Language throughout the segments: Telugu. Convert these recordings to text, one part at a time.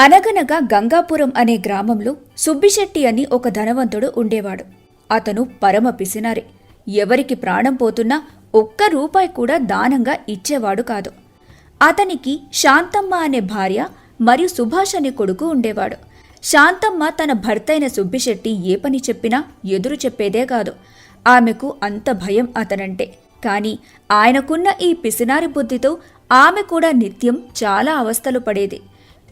అనగనగా గంగాపురం అనే గ్రామంలో సుబ్బిశెట్టి అని ఒక ధనవంతుడు ఉండేవాడు. అతను పరమ పిసినారి. ఎవరికి ప్రాణం పోతున్నా ఒక్క రూపాయి కూడా దానంగా ఇచ్చేవాడు కాదు. అతనికి శాంతమ్మ అనే భార్య మరియు సుభాష్ అనే కొడుకు ఉండేవాడు. శాంతమ్మ తన భర్తైన సుబ్బిశెట్టి ఏ పని చెప్పినా ఎదురు చెప్పేదే కాదు. ఆమెకు అంత భయం అతనంటే. కాని ఆయనకున్న ఈ పిసినారి బుద్ధితో ఆమె కూడా నిత్యం చాలా అవస్థలు పడేది.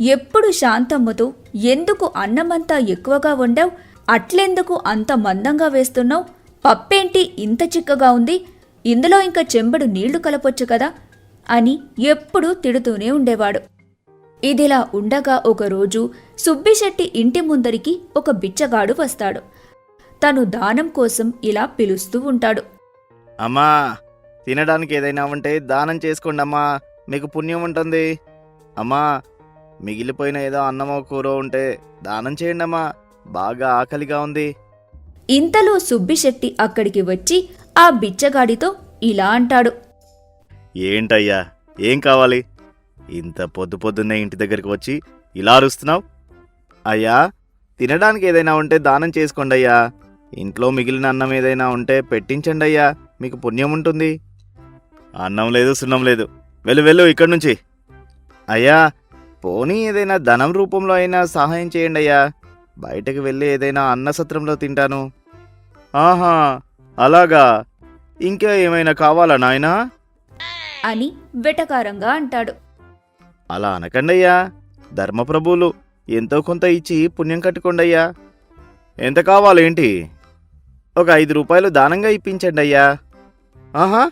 ఎప్పుడు శాంతమ్మతో ఎందుకు అన్నమంతా ఎక్కువగా వండావు? అట్లెందుకు అంత మందంగా వేస్తున్నావు? పప్పేంటి ఇంత చిక్కగా ఉంది? ఇందులో ఇంకా చెంబడు నీళ్ళు కలపొచ్చు కదా? అని ఎప్పుడూ తిడుతూనే ఉండేవాడు. ఇదిలా ఉండగా ఒకరోజు సుబ్బిశెట్టి ఇంటి ముందరికి ఒక బిచ్చగాడు వస్తాడు. తను దానం కోసం ఇలా పిలుస్తూ ఉంటాడు. అమ్మా తినడానికి ఏదైనా ఉంటే దానం చేసుకోండి అమ్మా మీకు పుణ్యం ఉంటుంది. అమ్మా మిగిలిపోయిన ఏదో అన్నమో కూర ఉంటే దానం చేయండి అమ్మా బాగా ఆకలిగా ఉంది. ఇంతలో సుబ్బిశెట్టి అక్కడికి వచ్చి ఆ బిచ్చగాడితో ఇలా అంటాడు. ఏంటయ్యా? ఏం కావాలి? ఇంత పొద్దు పొద్దున్నే ఇంటి దగ్గరికి వచ్చి ఇలా అరుస్తున్నావు? అయ్యా తినడానికి ఏదైనా ఉంటే దానం చేసుకోండి అయ్యా ఇంట్లో మిగిలిన అన్నం ఏదైనా ఉంటే పెట్టించండి అయ్యా మీకు పుణ్యం ఉంటుంది. అన్నం లేదు సున్నం లేదు. వెళ్ళు వెళ్ళు ఇక్కడి నుంచి. అయ్యా పోనీ ఏదైనా ధనం రూపంలో అయినా సహాయం చేయండి అయ్యా. బయటకు వెళ్ళి ఏదైనా అన్నసత్రంలో తింటాను. ఆహా అలాగా. ఇంకా ఏమైనా కావాలా నాయనా? అని వెటకారంగా అంటాడు. అలా అనకండయ్యా ధర్మప్రభువులు ఎంతో కొంత ఇచ్చి పుణ్యం కట్టుకోండయ్యా ఎంత కావాలేంటి ఒక ఐదు రూపాయలు దానంగా ఇప్పించండి అయ్యా. ఆహా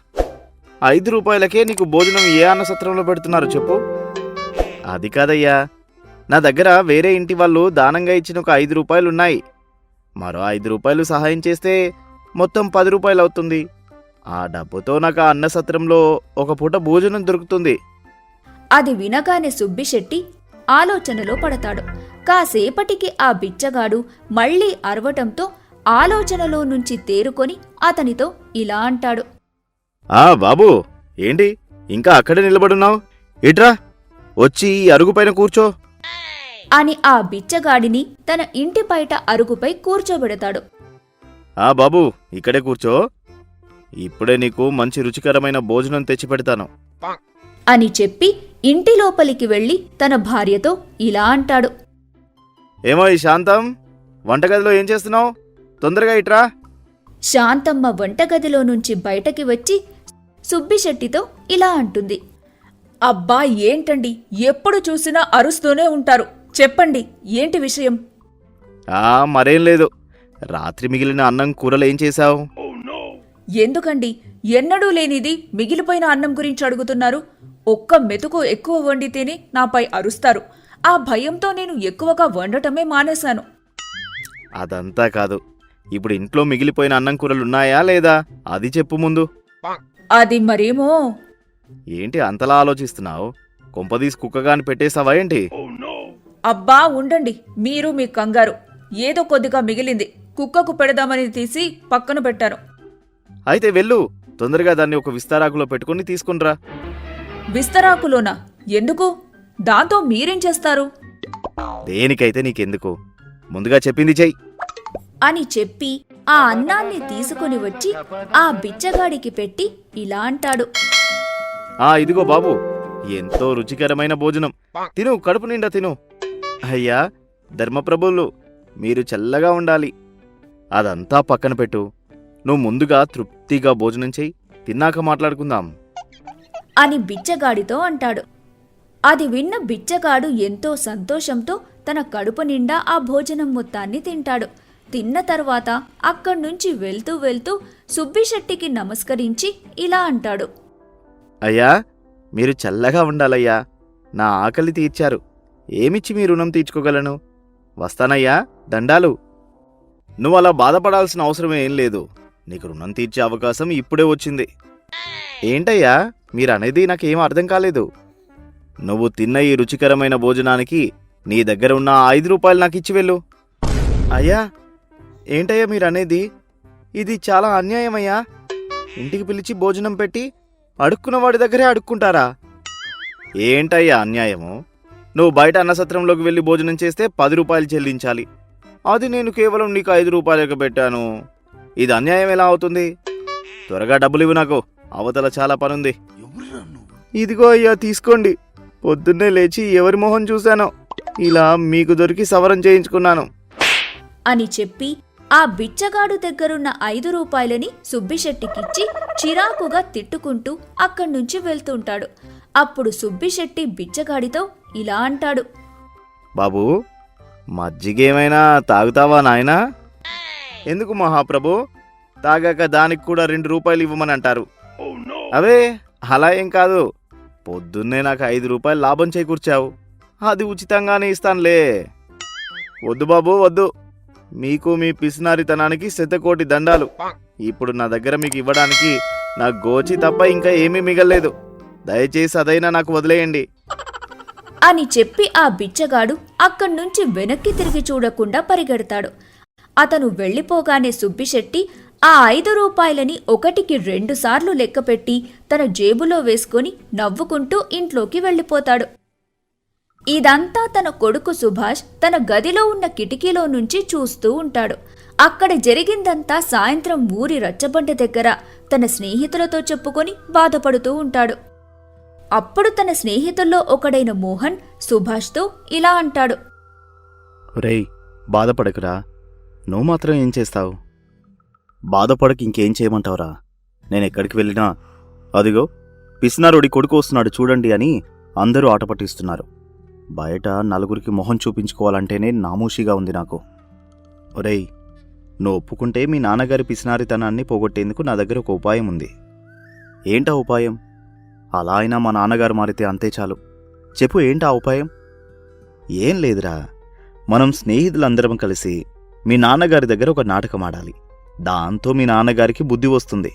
ఐదు రూపాయలకే నీకు భోజనం ఏ అన్నసత్రంలో పెడుతున్నారు చెప్పు. అది కాదయ్యా. నా దగ్గర వేరే ఇంటి వాళ్ళు దానంగా ఇచ్చిన ఒక ఐదు రూపాయలు ఉన్నాయి మరో ఐదు రూపాయలు సహాయం చేస్తే మొత్తం పది రూపాయలు అవుతుంది. ఆ డబ్బుతో నాకు ఆ అన్నసత్రంలో ఒక పూట భోజనం దొరుకుతుంది. అది వినగానే సుబ్బిశెట్టి ఆలోచనలో పడతాడు. కాసేపటికి ఆ బిచ్చగాడు మళ్ళీ అరవటంతో ఆలోచనలో నుంచి తేరుకొని అతనితో ఇలా అంటాడు. ఆ బాబు ఏంటి? ఇంకా అక్కడే నిలబడున్నావు? ఇట్రా! వచ్చి ఈ అరుగుపైన కూర్చో. అని ఆ బిచ్చగాడిని తన ఇంటి బయట అరుగుపై కూర్చోబెడతాడు. ఆ బాబు ఇక్కడే కూర్చో. ఇప్పుడే నీకు మంచి రుచికరమైన భోజనం తెచ్చి పెడతాను. అని చెప్పి ఇంటి లోపలికి వెళ్ళి తన భార్యతో ఇలా అంటాడు. ఏమో ఈ శాంతం వంటగదిలో ఏం చేస్తున్నావు? తొందరగా ఇట్రా. శాంతమ్మ వంటగదిలో నుంచి బయటకి వచ్చి సుబ్బిశెట్టితో ఇలా అంటుంది. అబ్బా ఏంటండి? ఎప్పుడు చూసినా అరుస్తూనే ఉంటారు. చెప్పండి ఏంటి విషయం? ఆ మరేం లేదు. రాత్రి మిగిలిన అన్నం కూరలు ఏం చేశావు? ఎందుకండి? ఎన్నడూ లేనిది మిగిలిపోయిన అన్నం గురించి అడుగుతున్నారు. ఒక్క మెతుకు ఎక్కువ వండితేనే నాపై అరుస్తారు. ఆ భయంతో నేను ఎక్కువగా వండటమే మానేశాను. అదంతా కాదు. ఇప్పుడు ఇంట్లో మిగిలిపోయిన అన్నం కూరలు ఉన్నాయా లేదా? అది చెప్పు ముందు. అది మరేమో? ఏంటి అంతలా ఆలోచిస్తున్నావు? కొంపదీసి కుక్కగాని పెట్టేసావా ఏంటి? అబ్బా ఉండండి. మీరు మీ కంగారు. ఏదో కొద్దిగా మిగిలింది. కుక్కకు పెడదామని తీసి పక్కన పెట్టాను. అయితే వెళ్ళు. తొందరగా దాన్ని ఒక విస్తారాకులో పెట్టుకుని తీసుకునిరా. విస్తరాకులోనా? ఎందుకు? దాంతో మీరేం చేస్తారు? దేనికైతే నీకెందుకు? ముందుగా చెప్పింది చెయ్యి. అని చెప్పి ఆ అన్నాన్ని తీసుకొని వచ్చి ఆ బిచ్చగాడికి పెట్టి ఇలా అంటాడు. ఆ ఇదిగో బాబు. ఎంతో రుచికరమైన భోజనం. తిను కడుపు నిండా తిను. అయ్యా ధర్మప్రభువులు మీరు చల్లగా ఉండాలి. అదంతా పక్కన పెట్టు. నువ్వు ముందుగా తృప్తిగా భోజనం చేయి. తిన్నాక మాట్లాడుకుందాం. అని బిచ్చగాడితో అంటాడు. అది విన్న బిచ్చగాడు ఎంతో సంతోషంతో తన కడుపు నిండా ఆ భోజనం మొత్తాన్ని తింటాడు. తిన్న తర్వాత అక్కడ్నుంచి వెళ్తూ వెళ్తూ సుబ్బిశెట్టికి నమస్కరించి ఇలా అంటాడు. అయ్యా మీరు చల్లగా ఉండాలయ్యా. నా ఆకలి తీర్చారు. ఏమిచ్చి మీ రుణం తీర్చుకోగలను? వస్తానయ్యా దండాలు. నువ్వు అలా బాధపడాల్సిన అవసరం ఏం లేదు. నీకు రుణం తీర్చే అవకాశం ఇప్పుడే వచ్చింది. ఏంటయ్యా మీరనేది నాకేం అర్థం కాలేదు. నువ్వు తిన్న ఈ రుచికరమైన భోజనానికి నీ దగ్గర ఉన్న ఐదు రూపాయలు నాకు ఇచ్చి వెళ్ళు. అయ్యా ఏంటయ్యా మీరనేది? ఇది చాలా అన్యాయమయ్యా. ఇంటికి పిలిచి భోజనం పెట్టి అడుక్కున్న వాడి దగ్గరే అడుక్కుంటారా? ఏంటయ్యా అన్యాయము? నువ్వు బయట అన్నసత్రంలోకి వెళ్ళి భోజనం చేస్తే పది రూపాయలు చెల్లించాలి. అది నేను కేవలం నీకు ఐదు రూపాయలకు పెట్టాను. ఇది అన్యాయం ఎలా అవుతుంది? త్వరగా డబ్బులు ఇవ్వు నాకు. అవతల చాలా పనుంది. ఇదిగో అయ్యా తీసుకోండి. పొద్దున్నే లేచి ఎవరి మొహం చూశానో? ఇలా మీకు దొరికి సవరం చేయించుకున్నాను. అని చెప్పి ఆ బిచ్చగాడు దగ్గరున్న ఐదు రూపాయలని సుబ్బిశెట్టికిచ్చి చిరాకుగా తిట్టుకుంటూ అక్కడి నుంచి వెళ్తుంటాడు. అప్పుడు సుబ్బిశెట్టి బిచ్చగాడితో ఇలా అంటాడు. బాబు మజ్జిగేమైనా తాగుతావా నాయనా? ఎందుకు మహాప్రభు? తాగాక దానికి కూడా రెండు రూపాయలు ఇవ్వమని అంటారు. అవే అలా ఏం కాదు. పొద్దున్నే నాకు ఐదు రూపాయలు లాభం చేకూర్చావు. అది ఉచితంగానే ఇస్తానులే. వద్దు బాబు వద్దు. మీకు మీ పిసినారితనానికి శతకోటి దండాలు. ఇప్పుడు నా దగ్గర మీకు ఇవ్వడానికి నా గోచి తప్ప ఇంకా ఏమీ మిగల్లేదు. దయచేసి అదైనా నాకు వదిలేయండి. అని చెప్పి ఆ బిచ్చగాడు అక్కడి నుంచి వెనక్కి తిరిగి చూడకుండా పరిగెడతాడు. అతను వెళ్ళిపోగానే సుబ్బిశెట్టి ఆ ఐదు రూపాయలని ఒకటికి రెండుసార్లు లెక్కపెట్టి తన జేబులో వేసుకొని నవ్వుకుంటూ ఇంట్లోకి వెళ్ళిపోతాడు. ఇదంతా తన కొడుకు సుభాష్ తన గదిలో ఉన్న కిటికీలో నుంచి చూస్తూ ఉంటాడు. అక్కడ జరిగిందంతా సాయంత్రం ఊరి రచ్చబండ దగ్గర తన స్నేహితులతో చెప్పుకొని బాధపడుతూ ఉంటాడు. అప్పుడు తన స్నేహితుల్లో ఒకడైన మోహన్ సుభాష్తో ఇలా అంటాడు. రే బాధపడకురా. నువ్వు మాత్రం ఏం చేస్తావు? బాధపడక ఇంకేం చేయమంటావురా? నేను ఎక్కడికి వెళ్ళినా అదిగో పిసినారుడి కొడుకు వస్తున్నాడు చూడండి అని అందరూ ఆట పట్టిస్తున్నారు బయట నలుగురికి మొహం చూపించుకోవాలంటేనే నామూషిగా ఉంది నాకు. ఒరేయ్ నువ్వు ఒప్పుకుంటే మీ నాన్నగారి పిసినారితనాన్ని పోగొట్టేందుకు నా దగ్గర ఒక ఉపాయం ఉంది. ఏంటా ఉపాయం? అలా అయినా మా నాన్నగారు మారితే అంతే చాలు. చెప్పు ఏంటా ఉపాయం? ఏం లేదురా. మనం స్నేహితులందరం కలిసి మీ నాన్నగారి దగ్గర ఒక నాటకం ఆడాలి. దాంతో మీ నాన్నగారికి బుద్ధి వస్తుంది.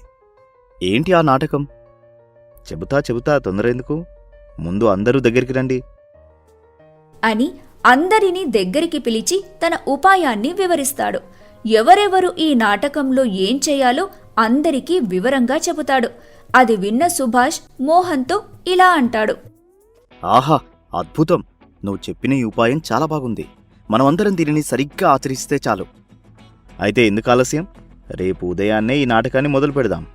ఏంటి ఆ నాటకం? చెబుతా చెబుతా తొందర ఎందుకు? ముందు అందరూ దగ్గరికి రండి. అని అందరినీ దగ్గరికి పిలిచి తన ఉపాయాన్ని వివరిస్తాడు. ఎవరెవరు ఈ నాటకంలో ఏం చేయాలో అందరికీ వివరంగా చెబుతాడు. అది విన్న సుభాష్ మోహన్తో ఇలా అంటాడు. ఆహా అద్భుతం. నువ్వు చెప్పిన ఈ ఉపాయం చాలా బాగుంది. మనమందరం దీనిని సరిగ్గా ఆచరిస్తే చాలు. అయితే ఎందుకు ఆలస్యం? రేపు ఉదయాన్నే ఈ నాటకాన్ని మొదలు పెడదాం.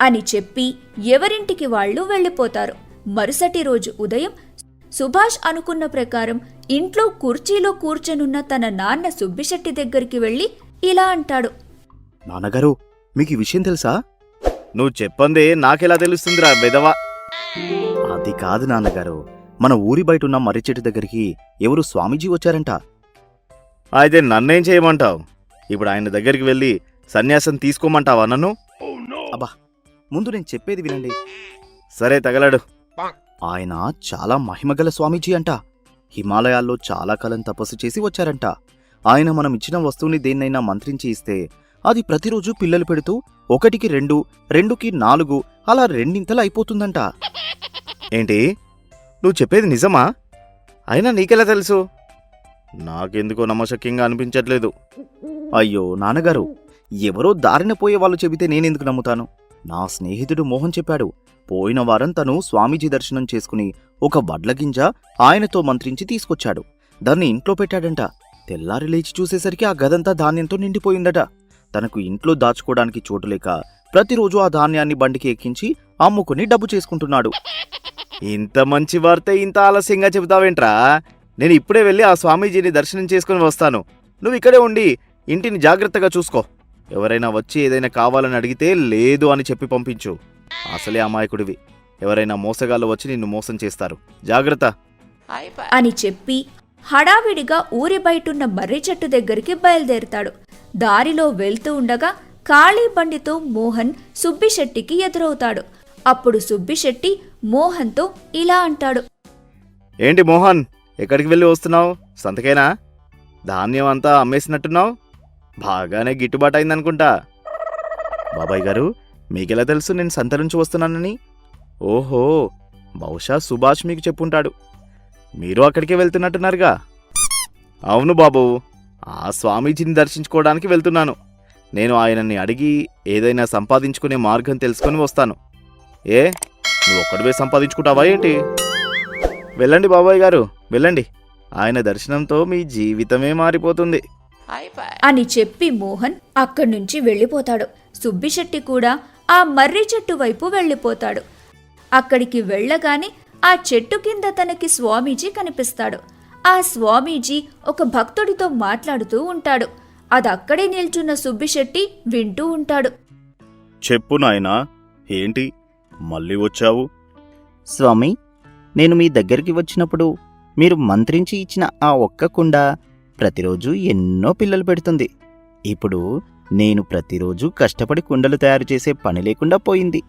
అని చెప్పి ఎవరింటికి వాళ్ళు వెళ్ళిపోతారు. మరుసటి రోజు ఉదయం సుభాష్ అనుకున్న ప్రకారం ఇంట్లో కుర్చీలో కూర్చొనున్న తన నాన్న సుబ్బిశెట్టి దగ్గరికి వెళ్ళి ఇలా అంటాడు. నాన్నగారు మీకు ఈ విషయం తెలుసా? నువ్వు చెప్పందే నాకెలా తెలుస్తుందిరా బెదవా అది కాదు నాన్నగారు. మన ఊరి బయట ఉన్న మర్రి చెట్టు దగ్గరికి ఎవరు స్వామీజీ వచ్చారంట. అయితే నన్నేం చేయమంటావు? ఇప్పుడు ఆయన దగ్గరికి వెళ్ళి సన్యాసం తీసుకోమంటావా నన్ను? అబ్బా ముందు నేను చెప్పేది వినండి. సరే తగలడు. ఆయన చాలా మహిమగల స్వామీజీ అంట. హిమాలయాల్లో చాలా కాలం తపస్సు చేసి వచ్చారంట. ఆయన మనం ఇచ్చిన వస్తువుని దేన్నైనా మంత్రించి ఇస్తే అది ప్రతిరోజు పిల్లలు పెడుతూ ఒకటికి రెండు రెండుకి నాలుగు అలా రెండింతలు అయిపోతుందంట. ఏంటి? నువ్వు చెప్పేది నిజమా? అయినా నీకెలా తెలుసు? నాకెందుకో నమ్మశక్యంగా అనిపించట్లేదు. అయ్యో నాన్నగారు ఎవరో దారిన పోయే వాళ్ళు చెబితే నేనెందుకు నమ్ముతాను? నా స్నేహితుడు మోహన్ చెప్పాడు. పోయిన వారం తను స్వామీజీ దర్శనం చేసుకుని ఒక వడ్ల గింజ ఆయనతో మంత్రించి తీసుకొచ్చాడు. దాన్ని ఇంట్లో పెట్టాడంట. తెల్లారి లేచి చూసేసరికి ఆ గదంతా ధాన్యంతో నిండిపోయిందట. తనకు ఇంట్లో దాచుకోవడానికి చోటు లేక ప్రతిరోజు ఆ ధాన్యాన్ని బండికి ఎక్కించి అమ్ముకుని డబ్బు చేసుకుంటున్నాడు. ఇంత మంచి వార్త ఇంత ఆలస్యంగా చెబుతావేంట్రా? నేను ఇప్పుడే వెళ్ళి ఆ స్వామీజీని దర్శనం చేసుకుని వస్తాను. నువ్వు ఇక్కడే ఉండి ఇంటిని జాగ్రత్తగా చూసుకో. ఎవరైనా వచ్చి ఏదైనా కావాలని అడిగితే లేదు అని చెప్పి పంపించు. అసలే అమాయకుడివి. ఎవరైనా మోసగాళ్ళు వచ్చి నిన్ను మోసం చేస్తారు. జాగ్రత్త. అని చెప్పి హడావిడిగా ఊరి బయటున్న మర్రి చెట్టు దగ్గరికి బయలుదేరుతాడు. దారిలో వెళ్తూ ఉండగా ఖాళీ బండితో మోహన్ సుబ్బిశెట్టికి ఎదురవుతాడు. అప్పుడు సుబ్బిశెట్టి మోహన్తో ఇలా అంటాడు. ఏంటి మోహన్ ఎక్కడికి వెళ్ళి వస్తున్నావు? సంతకేనా? ధాన్యం అంతా అమ్మేసినట్టున్నావు? బాగానే గిట్టుబాటు అయిందనుకుంటా బాబాయ్ గారు మీకెలా తెలుసు నేను సంత నుంచి వస్తున్నానని? ఓహో బహుశా సుభాష్ మీకు చెప్పుంటాడు. మీరు అక్కడికే వెళ్తున్నట్టున్నారుగా. అవును బాబు ఆ స్వామీజీని దర్శించుకోవడానికి వెళ్తున్నాను. నేను ఆయనని అడిగి ఏదైనా సంపాదించుకునే మార్గం తెలుసుకొని వస్తాను. ఏ నువ్వు ఒక్కడివే సంపాదించుకుంటావా ఏంటి? వెళ్ళండి బాబాయ్ గారు వెళ్ళండి. ఆయన దర్శనంతో మీ జీవితమే మారిపోతుంది. అని చెప్పి మోహన్ అక్కడి నుంచి వెళ్ళిపోతాడు. సుబ్బిశెట్టి కూడా ఆ మర్రి చెట్టు వైపు వెళ్ళిపోతాడు. అక్కడికి వెళ్ళగానే ఆ చెట్టు కింద తనకి స్వామీజీ కనిపిస్తాడు. ఆ స్వామీజీ ఒక భక్తుడితో మాట్లాడుతూ ఉంటాడు. అది అక్కడే నిల్చున్న సుబ్బిశెట్టి వింటూ ఉంటాడు. చెప్పు నాయనా ఏంటి? మళ్ళీ వచ్చావు? స్వామి నేను మీ దగ్గరికి వచ్చినప్పుడు మీరు మంత్రించి ఇచ్చిన ఆ ఒక్క కుండ ప్రతిరోజు ఎన్నో పిల్లలు పెడుతుంది. ఇప్పుడు నేను ప్రతిరోజు కష్టపడి కుండలు తయారు చేసే పని లేకుండా పోయింది.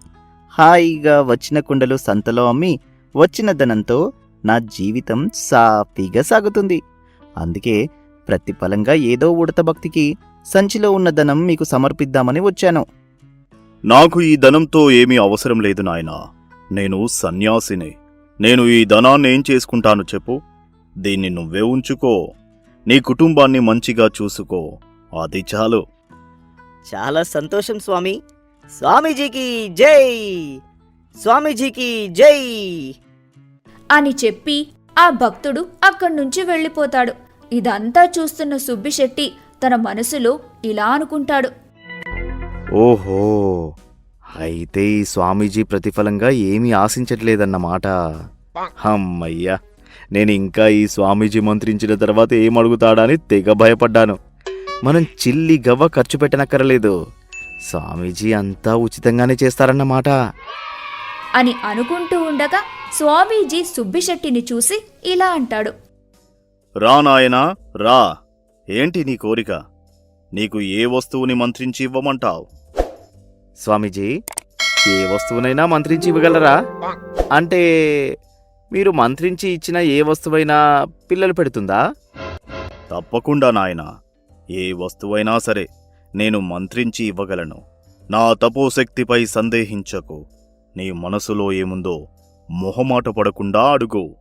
హాయిగా వచ్చిన కుండలు సంతలో అమ్మి వచ్చిన ధనంతో నా జీవితం సాఫీగా సాగుతుంది. అందుకే ప్రతిఫలంగా ఏదో ఉడత భక్తికి సంచిలో ఉన్న ధనం మీకు సమర్పిద్దామని వచ్చాను. నాకు ఈ ధనంతో ఏమీ అవసరం లేదు నాయనా. నేను సన్యాసిని. నేను ఈ ధనాన్ని ఏం చేసుకుంటాను చెప్పు. దీన్ని నువ్వే ఉంచుకో. నీ కుటుంబాన్ని మంచిగా చూసుకో. అది చాలు. చాలా సంతోషం స్వామి. స్వామీజీకి జై! స్వామీజీకి జై! అని చెప్పి ఆ భక్తుడు అక్కడి నుంచి వెళ్ళిపోతాడు. ఇదంతా చూస్తున్న సుబ్బిశెట్టి తన మనసులో ఇలా అనుకుంటాడు. ఓహో! అయితే ఈ స్వామీజీ ప్రతిఫలంగా ఏమీ ఆశించట్లేదన్నమాట. అమ్మయ్యా నేను ఇంకా ఈ స్వామీజీ మంత్రించిన తర్వాత ఏం అడుగుతాడని తెగ భయపడ్డాను. మనం చిల్లి గవ్వ ఖర్చు పెట్టనక్కరలేదు. స్వామీజీ అంతా ఉచితంగానే చేస్తారన్నమాట. అని అనుకుంటూ ఉండగా స్వామీజీ సుబ్బిశెట్టిని చూసి ఇలా అంటాడు. రా నాయనా రా. ఏంటి నీ కోరిక? నీకు ఏ వస్తువుని మంత్రించి ఇవ్వమంటావు? స్వామీజీ ఏ వస్తువునైనా మంత్రించి ఇవ్వగలరా? అంటే మీరు మంత్రించి ఇచ్చిన ఏ వస్తువైనా పిల్లలు పెడుతుందా? తప్పకుండా నాయనా. ఏ వస్తువైనా సరే నేను మంత్రించి ఇవ్వగలను. నా తపోశక్తిపై సందేహించకు. నీ మనసులో ఏముందో మొహమాట పడకుండా అడుగు.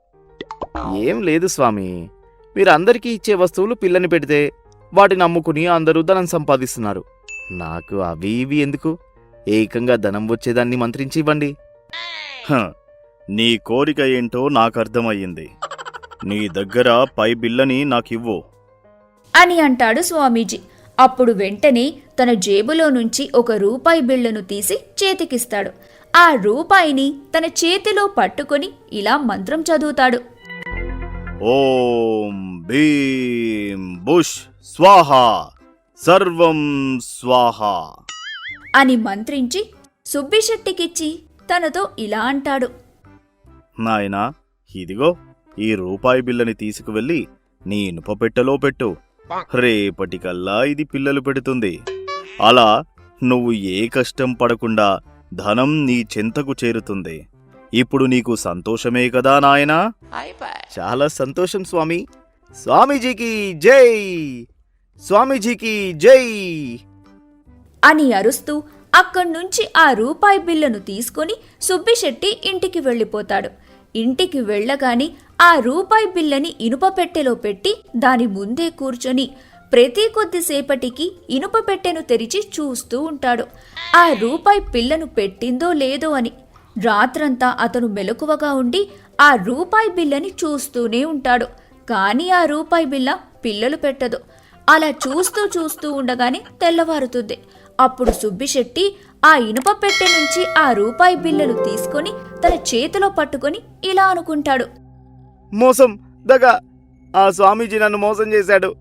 ఏం లేదు స్వామి. మీరు అందరికీ ఇచ్చే వస్తువులు పిల్లని పెడితే వాటిని అమ్ముకుని అందరూ ధనం సంపాదిస్తున్నారు. నాకు అవి ఇవి ఎందుకు? ఏకంగా ధనం వచ్చేదాన్ని మంత్రించి ఇవ్వండి. నీ కోరిక ఏంటో నాకు అర్థమయ్యింది నీ దగ్గర పై బిల్లని నాకివ్వు. అని అంటాడు స్వామీజీ. అప్పుడు వెంటనే తన జేబులో నుంచి ఒక రూపాయి బిళ్ళను తీసి చేతికిస్తాడు. ఆ రూపాయిని తన చేతిలో పట్టుకొని ఇలా మంత్రం చదువుతాడు. ఓం భీం బుష్ స్వాహ సర్వం స్వాహ. అని మంత్రించి సుబ్బిశెట్టికిచ్చి తనతో ఇలా అంటాడు. నాయనా ఇదిగో ఈ రూపాయి బిల్లని తీసుకువెళ్ళి నీ ఇనుప పెట్టెలో పెట్టు. రేపటికల్లా ఇది పిల్లలు పెడుతుంది. అలా నువ్వు ఏ కష్టం పడకుండా ధనం నీ చెంతకు చేరుతుంది. ఇప్పుడు నీకు సంతోషమే కదా నాయనా? చాలా సంతోషం స్వామి. స్వామీజీకి జై! స్వామీజీకి జై! అని అరుస్తూ అక్కడి నుంచి ఆ రూపాయి బిల్లును తీసుకొని సుబ్బిశెట్టి ఇంటికి వెళ్ళిపోతాడు. ఇంటికి వెళ్ళగాని ఆ రూపాయి బిల్లని ఇనుప పెట్టెలో పెట్టి దాని ముందే కూర్చొని ప్రతి కొద్దిసేపటికి ఇనుప పెట్టెను తెరిచి చూస్తూ ఉంటాడు. ఆ రూపాయి పిల్లను పెట్టిందో లేదో అని. రాత్రంతా అతను మెలకువగా ఉండి ఆ రూపాయి బిల్లని చూస్తూనే ఉంటాడు. కానీ ఆ రూపాయి బిల్ల పిల్లలు పెట్టదు. అలా చూస్తూ చూస్తూ ఉండగానే తెల్లవారుతుంది. అప్పుడు సుబ్బిశెట్టి ఆ ఇనుప పెట్టె నుంచి ఆ రూపాయి బిళ్ళలు తీసుకొని తన చేతిలో పట్టుకొని ఇలా అనుకుంటాడు. మోసం దగా. ఆ స్వామీజీ నన్ను మోసం చేశాడు.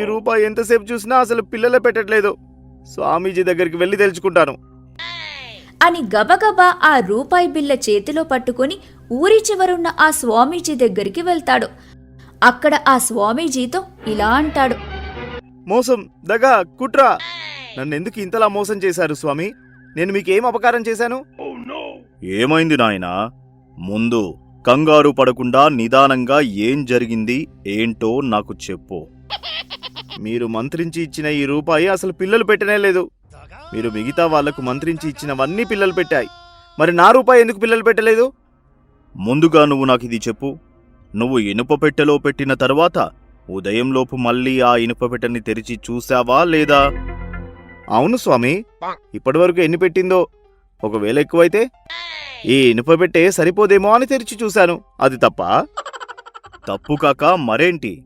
ఈ రూపాయి ఎంతసేపు చూసినా అసలు పిల్లలే పెట్టట్లేదు. స్వామీజీ దగ్గరికి వెళ్ళి తెలుసుకుంటాను. అని గబగబా ఆ రూపాయి బిళ్ళ చేతిలో పట్టుకొని ఊరి చివరున్న ఆ స్వామీజీ దగ్గరికి వెళ్తాడు. అక్కడ ఆ స్వామీజీతో ఇలా అంటాడు. మోసం దగా కుట్ర. నన్నెందుకు ఇంతలా మోసం చేశారు స్వామి? నేను మీకేం అపకారం చేశాను? ఏమైంది నాయనా? ముందు కంగారు పడకుండా నిదానంగా ఏం జరిగింది ఏంటో నాకు చెప్పు. మీరు మంత్రించి ఇచ్చిన ఈ రూపాయి అసలు పిల్లలు పెట్టనే లేదు. మీరు మిగతా వాళ్ళకు మంత్రించి ఇచ్చినవన్నీ పిల్లలు పెట్టాయి. మరి నా రూపాయి ఎందుకు పిల్లలు పెట్టలేదు? ముందుగా నువ్వు నాకు ఇది చెప్పు. నువ్వు ఇనుప పెట్టెలో పెట్టిన తర్వాత ఉదయంలోపు మళ్ళీ ఆ ఇనుప పెట్టెని తెరిచి చూసావా లేదా? అవును స్వామి. ఇప్పటివరకు ఎన్ని పెట్టిందో? ఒకవేళ ఎక్కువైతే? ఈ ఇనుప పెట్టే సరిపోదేమో అని తెరిచి చూశాను. అది తప్ప? తప్పు కాక మరేంటి?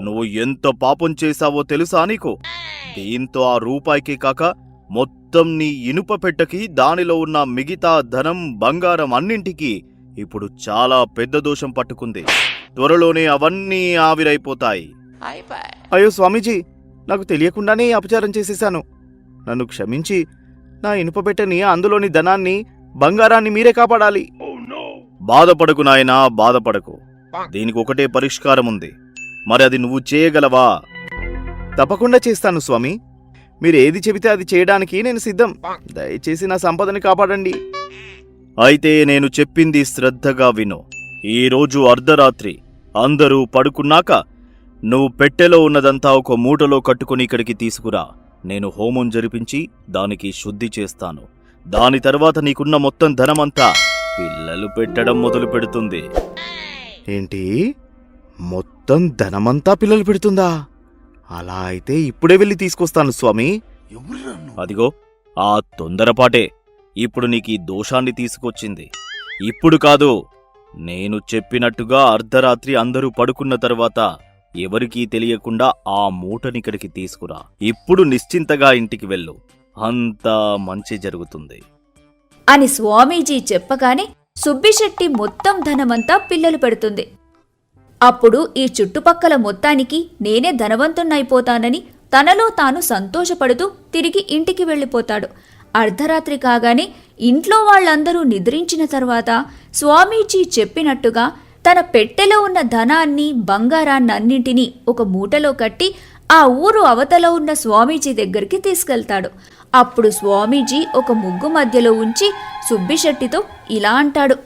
నువ్వు ఎంత పాపం చేశావో తెలుసా నీకు? దీంతో ఆ రూపాయికి కాక మొత్తం నీ ఇనుప పెట్టకి దానిలో ఉన్న మిగతా ధనం బంగారం అన్నింటికి ఇప్పుడు చాలా పెద్ద దోషం పట్టుకుంది. త్వరలోనే అవన్నీ ఆవిరైపోతాయి. అయ్యో స్వామీజీ నాకు తెలియకుండానే అపచారం చేసేశాను నన్ను క్షమించి నా ఇనుప పెట్టని అందులోని ధనాన్ని బంగారాన్ని మీరే కాపాడాలి. బాధపడకు నాయనా బాధపడకు. దీనికి ఒకటే పరిష్కారం ఉంది. మరి అది నువ్వు చేయగలవా? తప్పకుండా చేస్తాను స్వామి. మీరు ఏది చెబితే అది చేయడానికి నేను సిద్ధం. దయచేసి నా సంపదని కాపాడండి. అయితే నేను చెప్పింది శ్రద్ధగా విను. ఈరోజు అర్ధరాత్రి. అందరూ పడుకున్నాక నువ్వు పెట్టెలో ఉన్నదంతా ఒక మూటలో కట్టుకుని ఇక్కడికి తీసుకురా. నేను హోమం జరిపించి దానికి శుద్ధి చేస్తాను. దాని తర్వాత నీకున్న మొత్తం ధనమంతా పిల్లలు పెట్టడం మొదలు పెడుతుంది. ఏంటి? మొత్తం ధనమంతా పిల్లలు పెడుతుందా? అలా అయితే ఇప్పుడే వెళ్ళి తీసుకొస్తాను స్వామి. అదిగో ఆ తొందరపాటే. ఇప్పుడు నీకు ఈ దోషాన్ని తీసుకొచ్చింది. ఇప్పుడు కాదు నేను చెప్పినట్టుగా అర్ధరాత్రి అందరూ పడుకున్న తర్వాత ఎవరికీ తెలియకుండా ఆ మూటనిక్కడికి తీసుకురా. ఇప్పుడు నిశ్చింతగా ఇంటికి వెళ్ళు. అంతా మంచి జరుగుతుంది. అని స్వామీజీ చెప్పగానే సుబ్బిశెట్టి మొత్తం ధనమంతా పిల్లలు పెడుతుంది. అప్పుడు ఈ చుట్టుపక్కల మొత్తానికి నేనే ధనవంతున్నైపోతానని తనలో తాను సంతోషపడుతూ తిరిగి ఇంటికి వెళ్ళిపోతాడు. అర్ధరాత్రి కాగానే ఇంట్లో వాళ్ళందరూ నిద్రించిన తర్వాత స్వామీజీ చెప్పినట్టుగా తన పెట్టెలో ఉన్న ధనాన్ని బంగారాన్నన్నింటినీ ఒక మూటలో కట్టి ఆ ఊరు అవతల ఉన్న స్వామీజీ దగ్గరికి తీసుకెళ్తాడు. అప్పుడు స్వామీజీ ఒక ముగ్గు మధ్యలో ఉంచి సుబ్బిశెట్టితో ఇలా అంటాడు.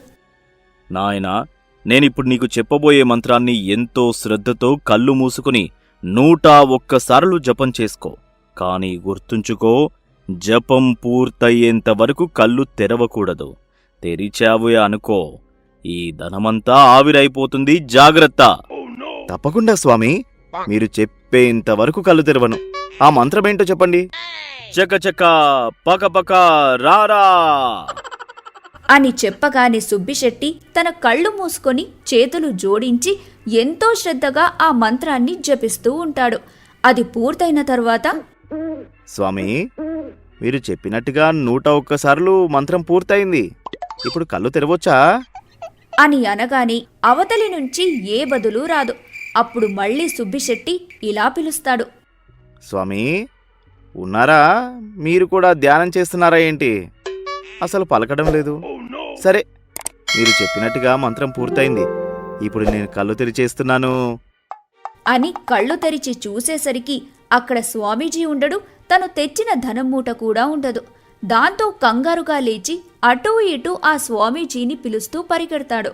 నాయనా నేనిప్పుడు నీకు చెప్పబోయే మంత్రాన్ని ఎంతో శ్రద్ధతో కళ్ళు మూసుకుని నూట ఒక్కసార్లు జపం చేసుకో. కానీ గుర్తుంచుకో జపం పూర్తయ్యేంత వరకు కళ్ళు తెరవకూడదు. తెరిచావుయా అనుకో. ఈ ధనమంతా ఆవిరైపోతుంది జాగ్రత్త. తప్పకుండా స్వామి. మీరు చెప్పేంత వరకు కళ్ళు తెరవను. ఆ మంత్రమేంటో చెప్పండి. చక చక పక పక రారా అని చెప్పగానే సుబ్బిశెట్టి తన కళ్ళు మూసుకొని చేతులు జోడించి ఎంతో శ్రద్ధగా ఆ మంత్రాన్ని జపిస్తూ ఉంటాడు. అది పూర్తయిన తర్వాత స్వామి మీరు చెప్పినట్టుగా నూట ఒక్కసార్లు మంత్రం పూర్తయింది. ఇప్పుడు కళ్ళు తెరవచ్చా? అని అనగానే అవతలి నుంచి ఏ బదులు రాదు. అప్పుడు మళ్ళీ సుబ్బిశెట్టి ఇలా పిలుస్తాడు. స్వామి ఉన్నారా? మీరు కూడా ధ్యానం చేస్తున్నారా ఏంటి? అసలు పలకడం లేదు. సరే మీరు చెప్పినట్టుగా మంత్రం పూర్తయింది. ఇప్పుడు నేను కళ్ళు తెరిచేస్తున్నాను అని కళ్ళు తెరిచి చూసేసరికి అక్కడ స్వామీజీ ఉండడు తను తెచ్చిన ధనం మూట కూడా ఉండదు. దాంతో కంగారుగా లేచి అటూ ఇటూ ఆ స్వామీజీని పిలుస్తూ పరిగెడతాడు.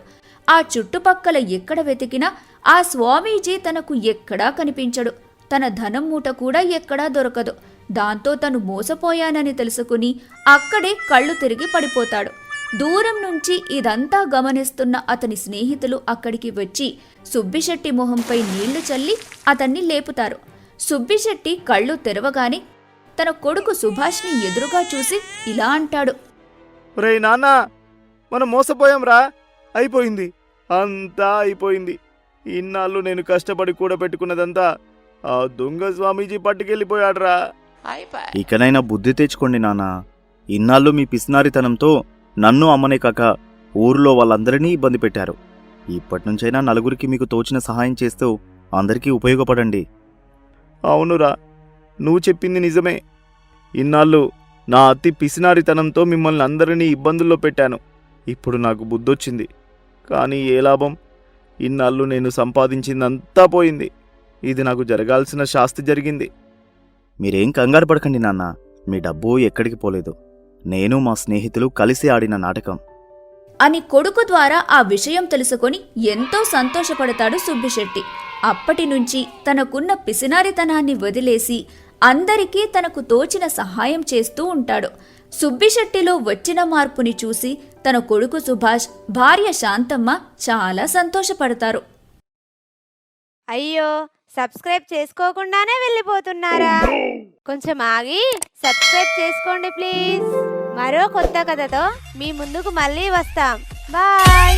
ఆ చుట్టుపక్కల ఎక్కడ వెతికినా ఆ స్వామీజీ తనకు ఎక్కడా కనిపించడు. తన ధనం మూట కూడా ఎక్కడా దొరకదు. దాంతో తను మోసపోయానని తెలుసుకుని అక్కడే కళ్ళు తిరిగి పడిపోతాడు. దూరం నుంచి ఇదంతా గమనిస్తున్న అతని స్నేహితులు అక్కడికి వచ్చి సుబ్బిశెట్టి మొహంపై నీళ్ళు చల్లి అతన్ని లేపుతారు. సుబ్బిశెట్టి కళ్ళు తెరవగానే తన కొడుకు సుభాష్ని ఎదురుగా చూసి ఇలా అంటాడు. రే నాన్న మనం మోసపోయాంరా అయిపోయింది. అంతా అయిపోయింది. ఇన్నాళ్ళు నేను కష్టపడి కూడా పెట్టుకున్నదంతా ఆ దొంగ స్వామీజీ పట్టుకెళ్ళిపోయాడ్రా. ఇకనైనా బుద్ధి తెచ్చుకోండి నాన్న. ఇన్నాళ్ళు మీ పిసినారితనంతో నన్ను అమ్మనే కాక ఊరిలో వాళ్ళందరినీ ఇబ్బంది పెట్టారు. ఇప్పటినుంచైనా నలుగురికి మీకు తోచిన సహాయం చేస్తూ అందరికీ ఉపయోగపడండి. అవునురా. నువ్వు చెప్పింది నిజమే. ఇన్నాళ్ళు నా అతి పిసినారితనంతో మిమ్మల్ని అందరినీ ఇబ్బందుల్లో పెట్టాను. ఇప్పుడు నాకు బుద్ధొచ్చింది. కానీ ఏ లాభం? ఇన్నాళ్ళు నేను సంపాదించిందంతా పోయింది. ఇది నాకు జరగాల్సిన శాస్తి జరిగింది. మీరేం కంగారు పడకండి నాన్న. మీ డబ్బు ఎక్కడికి పోలేదు. నేను మా స్నేహితులు కలిసి ఆడిన నాటకం. అని కొడుకు ద్వారా ఆ విషయం తెలుసుకొని ఎంతో సంతోషపడతాడు సుబ్బిశెట్టి. అప్పటి నుంచి తనకున్న పిసినారితనాన్ని వదిలేసి అందరికీ తనకు తోచిన సహాయం చేస్తూ ఉంటాడు. సుబ్బిశెట్టిలో వచ్చిన మార్పుని చూసి తన కొడుకు సుభాష్ భార్య శాంతమ్మ చాలా సంతోషపడతారు. అయ్యో సబ్స్క్రైబ్ చేసుకోకుండానే వెళ్ళిపోతున్నారా? కొంచెం ఆగి సబ్స్క్రైబ్ చేసుకోండి ప్లీజ్. మరో కొత్త కథతో మీ ముందుకు మళ్ళీ వస్తాం. బాయ్.